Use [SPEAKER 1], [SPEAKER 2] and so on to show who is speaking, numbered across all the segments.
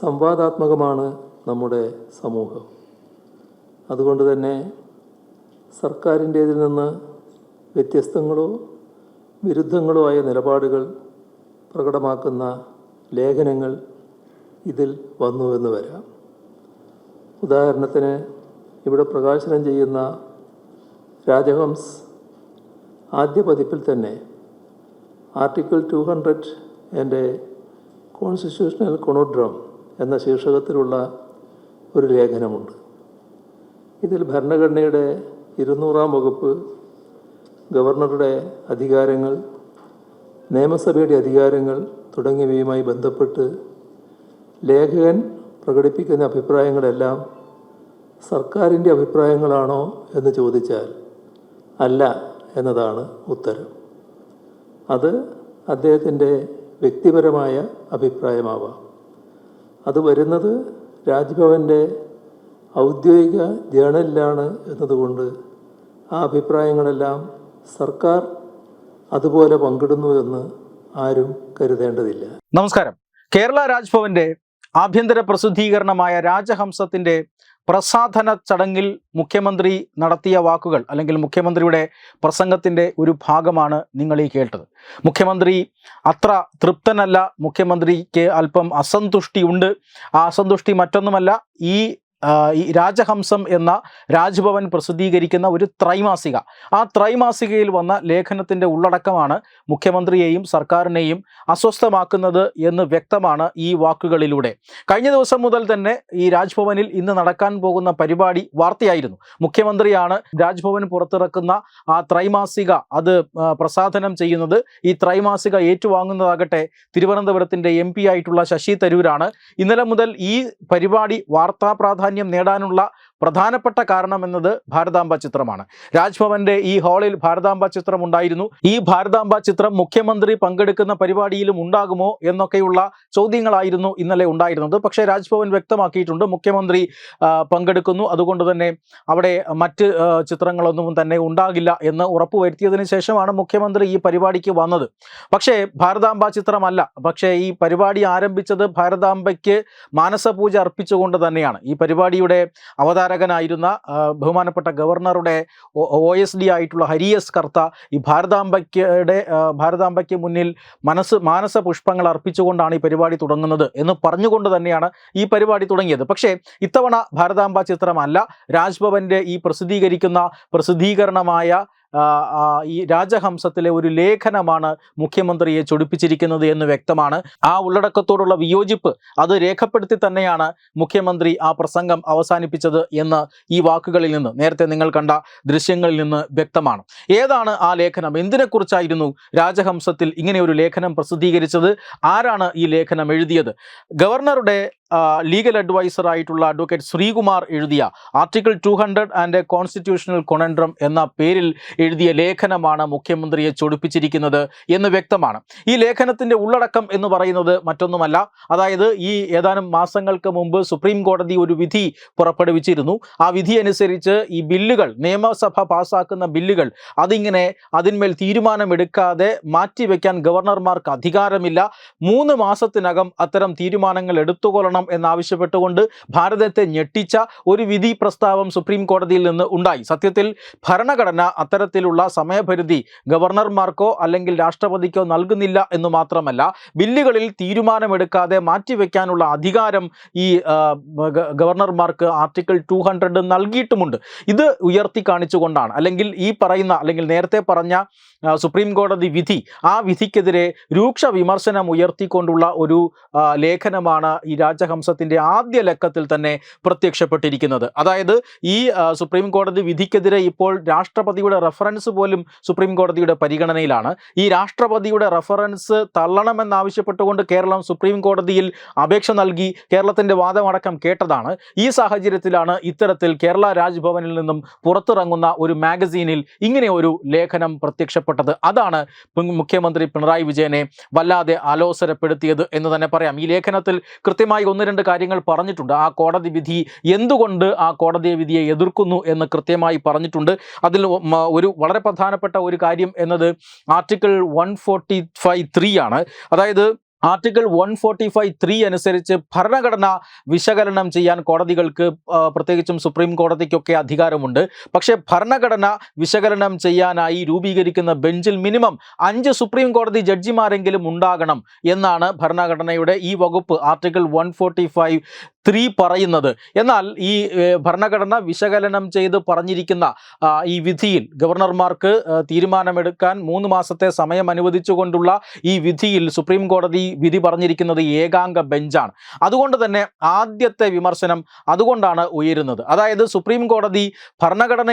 [SPEAKER 1] സംവാദാത്മകമാണ് നമ്മുടെ സമൂഹം. അതുകൊണ്ട് തന്നെ സർക്കാരിന്റേതിൽ നിന്ന് വ്യത്യസ്തങ്ങളോ വിരുദ്ധങ്ങളോ ആയ നിലപാടുകൾ പ്രകടമാക്കുന്ന ലേഖനങ്ങൾ ഇതിൽ വന്നുവെന്ന് വരാം. ഉദാഹരണത്തിന് ഇവിടെ പ്രകാശനം ചെയ്യുന്ന രാജഹംസ് ആദ്യ പതിപ്പിൽ തന്നെ ആർട്ടിക്കിൾ ടു ഹൺഡ്രഡ് എന്റെ കോൺസ്റ്റിറ്റ്യൂഷണൽ കൊണോഡ്രം എന്ന ശീർഷകത്തിലുള്ള ഒരു ലേഖനമുണ്ട്. ഇതിൽ ഭരണഘടനയുടെ ഇരുന്നൂറാം വകുപ്പ് ഗവർണറുടെ അധികാരങ്ങൾ നിയമസഭയുടെ അധികാരങ്ങൾ തുടങ്ങിയവയുമായി ബന്ധപ്പെട്ട് ലേഖകൻ പ്രകടിപ്പിക്കുന്ന അഭിപ്രായങ്ങളെല്ലാം സർക്കാരിന്റെ അഭിപ്രായങ്ങളാണോ എന്ന് ചോദിച്ചാൽ അല്ല എന്നതാണ് ഉത്തരം. അത് അദ്ദേഹത്തിന്റെ വ്യക്തിപരമായ അഭിപ്രായമാവാം. അത് വരുന്നത് രാജ്ഭവന്റെ ഔദ്യോഗിക ജേണലിലാണ് എന്നതുകൊണ്ട് ആ അഭിപ്രായങ്ങളെല്ലാം സർക്കാർ അതുപോലെ പങ്കിടുന്നു എന്ന് ആരും കരുതേണ്ടതില്ല.
[SPEAKER 2] നമസ്കാരം. കേരള രാജ്ഭവന്റെ ആഭ്യന്തര പ്രസിദ്ധീകരണമായ രാജഹംസത്തിന്റെ പ്രസാധന ചടങ്ങിൽ മുഖ്യമന്ത്രി നടത്തിയ വാക്കുകൾ അല്ലെങ്കിൽ മുഖ്യമന്ത്രിയുടെ പ്രസംഗത്തിന്റെ ഒരു ഭാഗമാണ് നിങ്ങൾ ഈ കേട്ടത്. മുഖ്യമന്ത്രി അത്ര തൃപ്തനല്ല. മുഖ്യമന്ത്രിക്ക് അല്പം അസന്തുഷ്ടിയുണ്ട് ആ അസന്തുഷ്ടി മറ്റൊന്നുമല്ല. ഈ ഈ രാജഹംസം എന്ന രാജ്ഭവൻ പ്രസിദ്ധീകരിക്കുന്ന ഒരു ത്രൈമാസിക. ആ ത്രൈമാസികയിൽ വന്ന ലേഖനത്തിന്റെ ഉള്ളടക്കമാണ് മുഖ്യമന്ത്രിയെയും സർക്കാരിനെയും അസ്വസ്ഥമാക്കുന്നത് എന്ന് വ്യക്തമാണ് ഈ വാക്കുകളിലൂടെ. കഴിഞ്ഞ ദിവസം മുതൽ തന്നെ ഈ രാജ്ഭവനിൽ ഇന്ന് നടക്കാൻ പോകുന്ന പരിപാടി വാർത്തയായിരുന്നു. മുഖ്യമന്ത്രിയാണ് രാജ്ഭവൻ പുറത്തിറക്കുന്ന ആ ത്രൈമാസിക അത് പ്രസാധനം ചെയ്യുന്നത്. ഈ ത്രൈമാസിക ഏറ്റുവാങ്ങുന്നതാകട്ടെ തിരുവനന്തപുരത്തിന്റെ എം ആയിട്ടുള്ള ശശി തരൂരാണ്. ഇന്നലെ മുതൽ ഈ പരിപാടി വാർത്താ നേടാനുള്ള പ്രധാനപ്പെട്ട കാരണം എന്നത് ഭാരതാംബ ചിത്രമാണ്. രാജ്ഭവന്റെ ഈ ഹാളിൽ ഭാരതാംബ ചിത്രം ഉണ്ടായിരുന്നു. ഈ ഭാരതാംബ ചിത്രം മുഖ്യമന്ത്രി പങ്കെടുക്കുന്ന പരിപാടിയിലും ഉണ്ടാകുമോ എന്നൊക്കെയുള്ള ചോദ്യങ്ങളായിരുന്നു ഇന്നലെ ഉണ്ടായിരുന്നത്. പക്ഷേ രാജ്ഭവൻ വ്യക്തമാക്കിയിട്ടുണ്ട്. മുഖ്യമന്ത്രി പങ്കെടുക്കുന്നു. അതുകൊണ്ട് തന്നെ അവിടെ മറ്റ് ചിത്രങ്ങളൊന്നും തന്നെ ഉണ്ടാകില്ല എന്ന് ഉറപ്പുവരുത്തിയതിന് ശേഷമാണ് മുഖ്യമന്ത്രി ഈ പരിപാടിക്ക് വന്നത്. പക്ഷേ ഭാരതാംബ ചിത്രമല്ല. പക്ഷേ ഈ പരിപാടി ആരംഭിച്ചത് ഭാരതാംബയ്ക്ക് മാനസപൂജ അർപ്പിച്ചുകൊണ്ട് തന്നെയാണ്. ഈ പരിപാടിയുടെ അവതാരകനായിരുന്ന ആ, ബഹുമാനപ്പെട്ട ഗവർണറുടെ ഒ എസ് ഡി ആയിട്ടുള്ള ഹരിയസ് കർത്ത ഈ ഭാരതാംബയ്ക്കയുടെ ഭാരതാംബയ്ക്ക് മുന്നിൽ മനസ്സ് മാനസ പുഷ്പങ്ങൾ അർപ്പിച്ചുകൊണ്ടാണ് ഈ പരിപാടി തുടങ്ങുന്നത് എന്ന് പറഞ്ഞുകൊണ്ട് തന്നെയാണ് ഈ പരിപാടി തുടങ്ങിയത്. പക്ഷേ ഇത്തവണ ഭാരതാംബ ചിത്രമല്ല രാജ്ഭവന്റെ ഈ പ്രസിദ്ധീകരിക്കുന്ന പ്രസിദ്ധീകരണമായ ഈ രാജഹംസത്തിലെ ഒരു ലേഖനമാണ് മുഖ്യമന്ത്രിയെ ചൊടിപ്പിച്ചിരിക്കുന്നത് എന്ന് വ്യക്തമാണ്. ആ ഉള്ളടക്കത്തോടുള്ള വിയോജിപ്പ് അത് രേഖപ്പെടുത്തി തന്നെയാണ് മുഖ്യമന്ത്രി ആ പ്രസംഗം അവസാനിപ്പിച്ചത് എന്ന് ഈ വാക്കുകളിൽ നിന്ന് നേരത്തെ നിങ്ങൾ കണ്ട ദൃശ്യങ്ങളിൽ നിന്ന് വ്യക്തമാണ്. ഏതാണ് ആ ലേഖനം? എന്തിനെക്കുറിച്ചായിരുന്നു രാജഹംസത്തിൽ ഇങ്ങനെ ഒരു ലേഖനം പ്രസിദ്ധീകരിച്ചത്? ആരാണ് ഈ ലേഖനം എഴുതിയത്? ഗവർണറുടെ ലീഗൽ അഡ്വൈസർ ആയിട്ടുള്ള അഡ്വക്കേറ്റ് ശ്രീകുമാർ എഴുതിയ article two hundred and constitutional conundrum എന്ന പേരിൽ എഴുതിയ ലേഖനമാണ് മുഖ്യമന്ത്രിയെ ചൊടിപ്പിച്ചിരിക്കുന്നത് എന്ന് വ്യക്തമാണ്. ഈ ലേഖനത്തിന്റെ ഉള്ളടക്കം എന്ന് പറയുന്നത് മറ്റൊന്നുമല്ല. അതായത് ഈ ഏതാനും മാസങ്ങൾക്ക് മുമ്പ് സുപ്രീം കോടതി ഒരു വിധി പുറപ്പെടുവിച്ചിരുന്നു. ആ വിധി അനുസരിച്ച് ഈ ബില്ലുകൾ നിയമസഭ പാസാക്കുന്ന ബില്ലുകൾ അതിങ്ങനെ അതിന്മേൽ തീരുമാനമെടുക്കാതെ മാറ്റിവെക്കാൻ ഗവർണർമാർക്ക് അധികാരമില്ല. മൂന്ന് മാസത്തിനകം അത്തരം തീരുമാനങ്ങൾ എടുത്തുകൊള്ളണം എന്നാവശ്യപ്പെട്ടുകൊണ്ട് ഭാരതത്തെ ഞെട്ടിച്ച ഒരു വിധി പ്രസ്താവം സുപ്രീം കോടതിയിൽ നിന്ന് ഉണ്ടായി. സത്യത്തിൽ ഭരണഘടന അത്തരത്തിലുള്ള സമയപരിധി ഗവർണർമാർക്കോ അല്ലെങ്കിൽ രാഷ്ട്രപതിക്കോ നൽകുന്നില്ല എന്ന് മാത്രമല്ല ബില്ലുകളിൽ തീരുമാനമെടുക്കാതെ മാറ്റിവെക്കാനുള്ള അധികാരം ഈ ഗവർണർമാർക്ക് ആർട്ടിക്കിൾ ടു ഹൺഡ്രഡ് നൽകിയിട്ടുമുണ്ട്. ഇത് ഉയർത്തി കാണിച്ചുകൊണ്ടാണ്. അല്ലെങ്കിൽ ഈ പറയുന്ന അല്ലെങ്കിൽ നേരത്തെ പറഞ്ഞ സുപ്രീം കോടതി വിധി ആ വിധിക്കെതിരെ രൂക്ഷ വിമർശനം ഉയർത്തിക്കൊണ്ടുള്ള ഒരു ലേഖനമാണ് ഈ രാജഹംസത്തിന്റെ ആദ്യ ലക്കത്തിൽ തന്നെ പ്രത്യക്ഷപ്പെട്ടിരിക്കുന്നത്. അതായത് ഈ സുപ്രീം കോടതി വിധിക്കെതിരെ ഇപ്പോൾ രാഷ്ട്രപതിയുടെ റെഫറൻസ് പോലും സുപ്രീം കോടതിയുടെ പരിഗണനയിലാണ്. ഈ രാഷ്ട്രപതിയുടെ റഫറൻസ് തള്ളണമെന്നാവശ്യപ്പെട്ടുകൊണ്ട് കേരളം സുപ്രീം കോടതിയിൽ അപേക്ഷ നൽകി കേരളത്തിന്റെ വാദമടക്കം കേട്ടതാണ്. ഈ സാഹചര്യത്തിലാണ് ഇത്തരത്തിൽ കേരള രാജ്ഭവനിൽ നിന്നും പുറത്തിറങ്ങുന്ന ഒരു മാഗസീനിൽ ഇങ്ങനെ ഒരു ലേഖനം പ്രത്യക്ഷപ്പെട്ടത്. അതാണ് മുഖ്യമന്ത്രി പിണറായി വിജയനെ വല്ലാതെ ആലോസരപ്പെടുത്തിയത് എന്ന് തന്നെ പറയാം. ഈ ലേഖനത്തിൽ കൃത്യമായി ഒന്ന് രണ്ട് കാര്യങ്ങൾ പറഞ്ഞിട്ടുണ്ട്. ആ കോടതി വിധി എന്തുകൊണ്ട് ആ കോടതി വിധിയെ എതിർക്കുന്നു എന്ന് കൃത്യമായി പറഞ്ഞിട്ടുണ്ട്. അതിൽ മ- ഒരു വളരെ പ്രധാനപ്പെട്ട ഒരു കാര്യം എന്നത് article one forty five three ആണ്. അതായത് article one forty five three അനുസരിച്ച് ഭരണഘടന വിശകലനം ചെയ്യാൻ കോടതികൾക്ക് പ്രത്യേകിച്ചും സുപ്രീം കോടതിക്കൊക്കെ അധികാരമുണ്ട്. പക്ഷേ ഭരണഘടന വിശകലനം ചെയ്യാനായി രൂപീകരിക്കുന്ന ബെഞ്ചിൽ മിനിമം അഞ്ച് സുപ്രീം കോടതി ജഡ്ജിമാരെങ്കിലും ഉണ്ടാകണം എന്നാണ് ഭരണഘടനയുടെ ഈ വകുപ്പ്. Article one forty five three പറയുന്നത്. എന്നാൽ ഈ ഭരണഘടന വിശകലനം ചെയ്ത് പറഞ്ഞിരിക്കുന്ന ഈ വിധിയിൽ ഗവർണർമാർക്ക് തീരുമാനമെടുക്കാൻ മൂന്ന് മാസത്തെ സമയം അനുവദിച്ചുകൊണ്ടുള്ള ഈ വിധിയിൽ സുപ്രീം കോടതി വിധി പറഞ്ഞിരിക്കുന്നത് ഏകാംഗ ബെഞ്ചാണ്. അതുകൊണ്ട് തന്നെ ആദ്യത്തെ വിമർശനം അതുകൊണ്ടാണ് ഉയരുന്നത്. അതായത് സുപ്രീം കോടതി ഭരണഘടന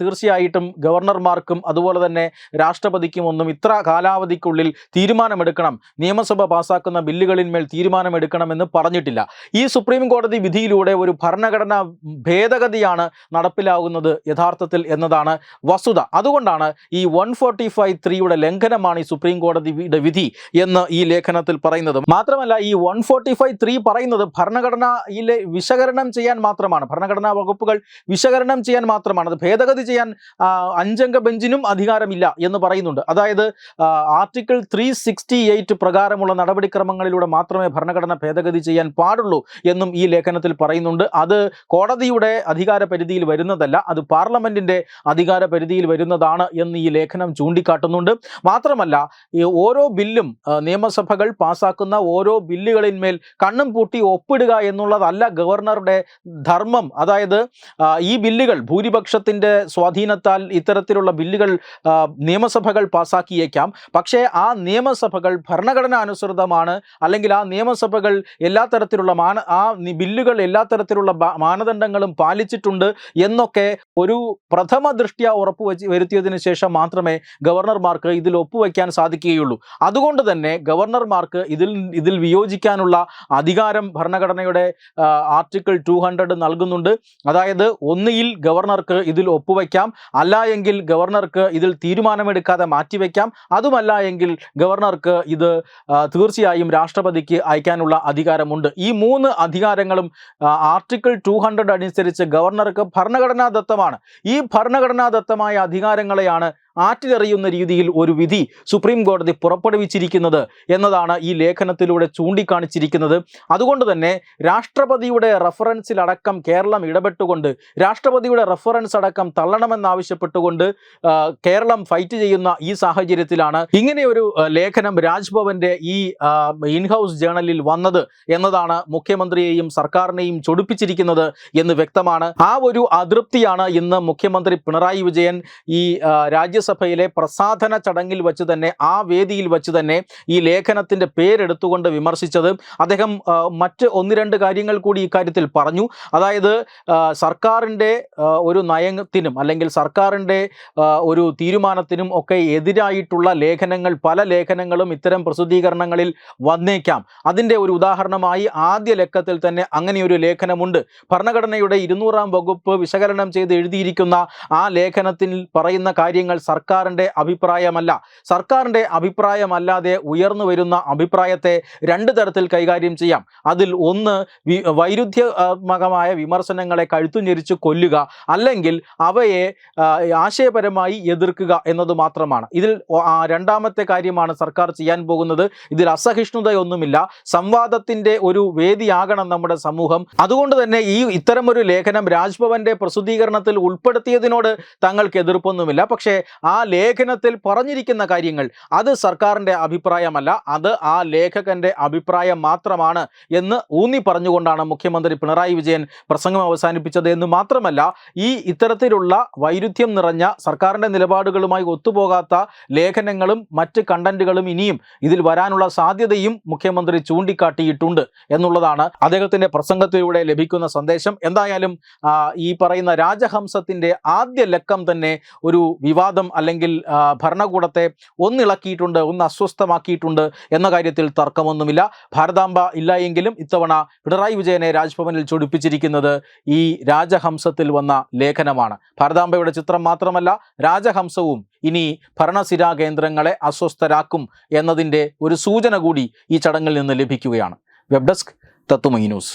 [SPEAKER 2] തീർച്ചയായിട്ടും ഗവർണർമാർക്കും അതുപോലെ തന്നെ രാഷ്ട്രപതിക്കും ഒന്നും ഇത്ര കാലാവധിക്കുള്ളിൽ തീരുമാനമെടുക്കണം. നിയമസഭ പാസാക്കുന്ന ബില്ലുകളിന്മേൽ തീരുമാനമെടുക്കണമെന്ന് പറഞ്ഞിട്ടില്ല. ഈ സുപ്രീം കോടതി വിധിയിലൂടെ ഒരു ഭരണഘടനാ ഭേദഗതിയാണ് നടപ്പിലാകുന്നത് യഥാർത്ഥത്തിൽ എന്നതാണ് വസ്തുത. അതുകൊണ്ടാണ് ഈ വൺ ഫോർട്ടി ഫൈവ് ത്രീയുടെ ലംഘനമാണ് ഈ സുപ്രീം കോടതിയുടെ വിധി എന്ന് ഈ ലേഖനത്തിൽ പറയുന്നത്. മാത്രമല്ല ഈ വൺ ഫോർട്ടി ഫൈവ് ത്രീ പറയുന്നത് ഭരണഘടനയിലെ വിശകലനം ചെയ്യാൻ മാത്രമാണ്. ഭരണഘടനാ വകുപ്പുകൾ വിശകലനം ചെയ്യാൻ മാത്രമാണ്. അത് ഭേദഗതി ചെയ്യാൻ അഞ്ചംഗ ബെഞ്ചിനും അധികാരമില്ല എന്ന് പറയുന്നുണ്ട്. അതായത് ആർട്ടിക്കിൾ ത്രീ സിക്സ്റ്റി എയ്റ്റ് പ്രകാരമുള്ള നടപടിക്രമങ്ങളിലൂടെ മാത്രമേ ഭരണഘടന ഭേദഗതി ചെയ്യാൻ പാടുള്ളൂ എന്നും ഈ ലേഖനത്തിൽ പറയുന്നുണ്ട് അത് കോടതിയുടെ അധികാര പരിധിയിൽ വരുന്നതല്ല അത് പാർലമെന്റിന്റെ അധികാര പരിധിയിൽ വരുന്നതാണ് എന്ന് ഈ ലേഖനം ചൂണ്ടിക്കാട്ടുന്നുണ്ട്. മാത്രമല്ല ഈ ഓരോ ബില്ലും നിയമസഭകൾ പാസാക്കുന്ന ഓരോ ബില്ലുകളിന്മേൽ കണ്ണും പൂട്ടി ഒപ്പിടുക എന്നുള്ളതല്ല ഗവർണറുടെ ധർമ്മം. അതായത് ഈ ബില്ലുകൾ ഭൂരിപക്ഷത്തിന്റെ സ്വാധീനത്താൽ ഇത്തരത്തിലുള്ള ബില്ലുകൾ നിയമസഭകൾ പാസാക്കിയേക്കാം. പക്ഷേ ആ നിയമസഭകൾ ഭരണഘടന അനുസൃതമാണ് അല്ലെങ്കിൽ ആ നിയമസഭകൾ എല്ലാ തരത്തിലുള്ള മാന ആ ബില്ലുകൾ എല്ലാ തരത്തിലുള്ള മാനദണ്ഡങ്ങളും പാലിച്ചിട്ടുണ്ട് എന്നൊക്കെ ഒരു പ്രഥമ ദൃഷ്ട്യ ഉറപ്പ് വെച്ച് വരുത്തിയതിനു ശേഷം മാത്രമേ ഗവർണർമാർക്ക് ഇതിൽ ഒപ്പുവെക്കാൻ സാധിക്കുകയുള്ളൂ. അതുകൊണ്ട് തന്നെ ഗവർണർമാർക്ക് ഇതിൽ ഇതിൽ വിയോജിക്കാനുള്ള അധികാരം ഭരണഘടനയുടെ ആർട്ടിക്കിൾ ടു ഹൺഡ്രഡ് നൽകുന്നുണ്ട്. അതായത് ഒന്നിൽ ഗവർണർക്ക് ഇതിൽ ഒപ്പുവെക്കാം. അല്ല എങ്കിൽ ഗവർണർക്ക് ഇതിൽ തീരുമാനമെടുക്കാതെ മാറ്റിവെക്കാം. അതുമല്ല എങ്കിൽ ഗവർണർക്ക് ഇത് തീർച്ചയായും രാഷ്ട്രപതിക്ക് അയക്കാനുള്ള അധികാരമുണ്ട്. ഈ മൂന്ന് അധികാരങ്ങളും ആർട്ടിക്കിൾ ടു ഹൺഡ്രഡ് അനുസരിച്ച് ഗവർണർക്ക് ഭരണഘടനാദത്തമാണ് ഈ ഭരണഘടനാദത്തമായ അധികാരങ്ങളെയാണ് ആറ്റിലെറിയുന്ന രീതിയിൽ ഒരു വിധി സുപ്രീം കോടതി പുറപ്പെടുവിച്ചിരിക്കുന്നത് എന്നതാണ് ഈ ലേഖനത്തിലൂടെ ചൂണ്ടിക്കാണിച്ചിരിക്കുന്നത്. അതുകൊണ്ട് തന്നെ രാഷ്ട്രപതിയുടെ റഫറൻസിലടക്കം കേരളം ഇടപെട്ടുകൊണ്ട് രാഷ്ട്രപതിയുടെ റഫറൻസ് അടക്കം തള്ളണമെന്നാവശ്യപ്പെട്ടുകൊണ്ട് കേരളം ഫൈറ്റ് ചെയ്യുന്ന ഈ സാഹചര്യത്തിലാണ് ഇങ്ങനെയൊരു ലേഖനം രാജ്ഭവന്റെ ഈ ഇൻഹൗസ് ജേണലിൽ വന്നത് എന്നതാണ് മുഖ്യമന്ത്രിയെയും സർക്കാരിനെയും ചൊടിപ്പിച്ചിരിക്കുന്നത് എന്ന് വ്യക്തമാണ്. ആ ഒരു അതൃപ്തിയാണ് ഇന്ന് മുഖ്യമന്ത്രി പിണറായി വിജയൻ ഈ ആ, രാജ്യസഭയിലെ പ്രസാധന ചടങ്ങിൽ വച്ച് തന്നെ ആ വേദിയിൽ വച്ച് തന്നെ ഈ ലേഖനത്തിന്റെ പേരെടുത്തുകൊണ്ട് വിമർശിച്ചത് അദ്ദേഹം മറ്റ് ഒന്ന് രണ്ട് കാര്യങ്ങൾ കൂടി ഇക്കാര്യത്തിൽ പറഞ്ഞു. അതായത് സർക്കാരിന്റെ ഒരു നയത്തിനും അല്ലെങ്കിൽ സർക്കാരിന്റെ ഒരു തീരുമാനത്തിനും ഒക്കെ എതിരായിട്ടുള്ള ലേഖനങ്ങൾ പല ലേഖനങ്ങളും ഇത്തരം പ്രസിദ്ധീകരണങ്ങളിൽ വന്നേക്കാം. അതിന്റെ ഒരു ഉദാഹരണമായി ആദ്യ ലക്കത്തിൽ തന്നെ അങ്ങനെയൊരു ലേഖനമുണ്ട്. ഭരണഘടനയുടെ ഇരുന്നൂറാം വകുപ്പ് വിശകലനം ചെയ്ത് എഴുതിയിരിക്കുന്ന ആ ലേഖനത്തിൽ പറയുന്ന കാര്യങ്ങൾ സർക്കാരിന്റെ അഭിപ്രായമല്ല. സർക്കാരിന്റെ അഭിപ്രായമല്ലാതെ ഉയർന്നു വരുന്ന അഭിപ്രായത്തെ രണ്ട് തരത്തിൽ കൈകാര്യം ചെയ്യാം. അതിൽ ഒന്ന് വൈരുദ്ധ്യാത്മകമായ വിമർശനങ്ങളെ കഴുത്തുഞ്ഞെരിച്ച് കൊല്ലുക അല്ലെങ്കിൽ അവയെ ആശയപരമായി എതിർക്കുക എന്നത് മാത്രമാണ്. ഇതിൽ രണ്ടാമത്തെ കാര്യമാണ് സർക്കാർ ചെയ്യാൻ പോകുന്നത്. ഇതിൽ അസഹിഷ്ണുതയൊന്നുമില്ല. സംവാദത്തിന്റെ ഒരു വേദിയാകണം നമ്മുടെ സമൂഹം. അതുകൊണ്ട് തന്നെ ഈ ഇത്തരമൊരു ലേഖനം രാജ്ഭവന്റെ പ്രസിദ്ധീകരണത്തിൽ ഉൾപ്പെടുത്തിയതിനോട് തങ്ങൾക്ക് എതിർപ്പൊന്നുമില്ല. പക്ഷേ ആ ലേഖനത്തിൽ പറഞ്ഞിരിക്കുന്ന കാര്യങ്ങൾ. അത് സർക്കാരിന്റെ അഭിപ്രായമല്ല. അത് ആ ലേഖകന്റെ അഭിപ്രായം മാത്രമാണ് എന്ന് ഊന്നി പറഞ്ഞുകൊണ്ടാണ് മുഖ്യമന്ത്രി പിണറായി വിജയൻ പ്രസംഗം അവസാനിപ്പിച്ചത് എന്ന് മാത്രമല്ല ഈ ഇത്തരത്തിലുള്ള വൈരുദ്ധ്യം നിറഞ്ഞ സർക്കാരിന്റെ നിലപാടുകളുമായി ഒത്തുപോകാത്ത ലേഖനങ്ങളും മറ്റ് കണ്ടന്റുകളും ഇനിയും ഇതിൽ വരാനുള്ള സാധ്യതയും മുഖ്യമന്ത്രി ചൂണ്ടിക്കാട്ടിയിട്ടുണ്ട് എന്നുള്ളതാണ് അദ്ദേഹത്തിന്റെ പ്രസംഗത്തിലൂടെ ലഭിക്കുന്ന സന്ദേശം. എന്തായാലും ഈ പറയുന്ന രാജഹംസത്തിന്റെ ആദ്യ ലക്കം തന്നെ ഒരു വിവാദം അല്ലെങ്കിൽ ഭരണകൂടത്തെ ഒന്നിളക്കിയിട്ടുണ്ട് ഒന്ന് അസ്വസ്ഥമാക്കിയിട്ടുണ്ട് എന്ന കാര്യത്തിൽ തർക്കമൊന്നുമില്ല. ഭാരതാംബ ഇല്ല എങ്കിലും ഇത്തവണ പിണറായി വിജയനെ രാജ്ഭവനിൽ ചൊടിപ്പിച്ചിരിക്കുന്നത് ഈ രാജഹംസത്തിൽ വന്ന ലേഖനമാണ്. ഭാരതാംബയുടെ ചിത്രം മാത്രമല്ല രാജഹംസവും ഇനി ഭരണസിരാ കേന്ദ്രങ്ങളെ അസ്വസ്ഥരാക്കും എന്നതിന്റെ ഒരു സൂചന കൂടി ഈ ചടങ്ങിൽ നിന്ന് ലഭിക്കുകയാണ്. വെബ് ഡെസ്ക് തത്തുമൈ ന്യൂസ്.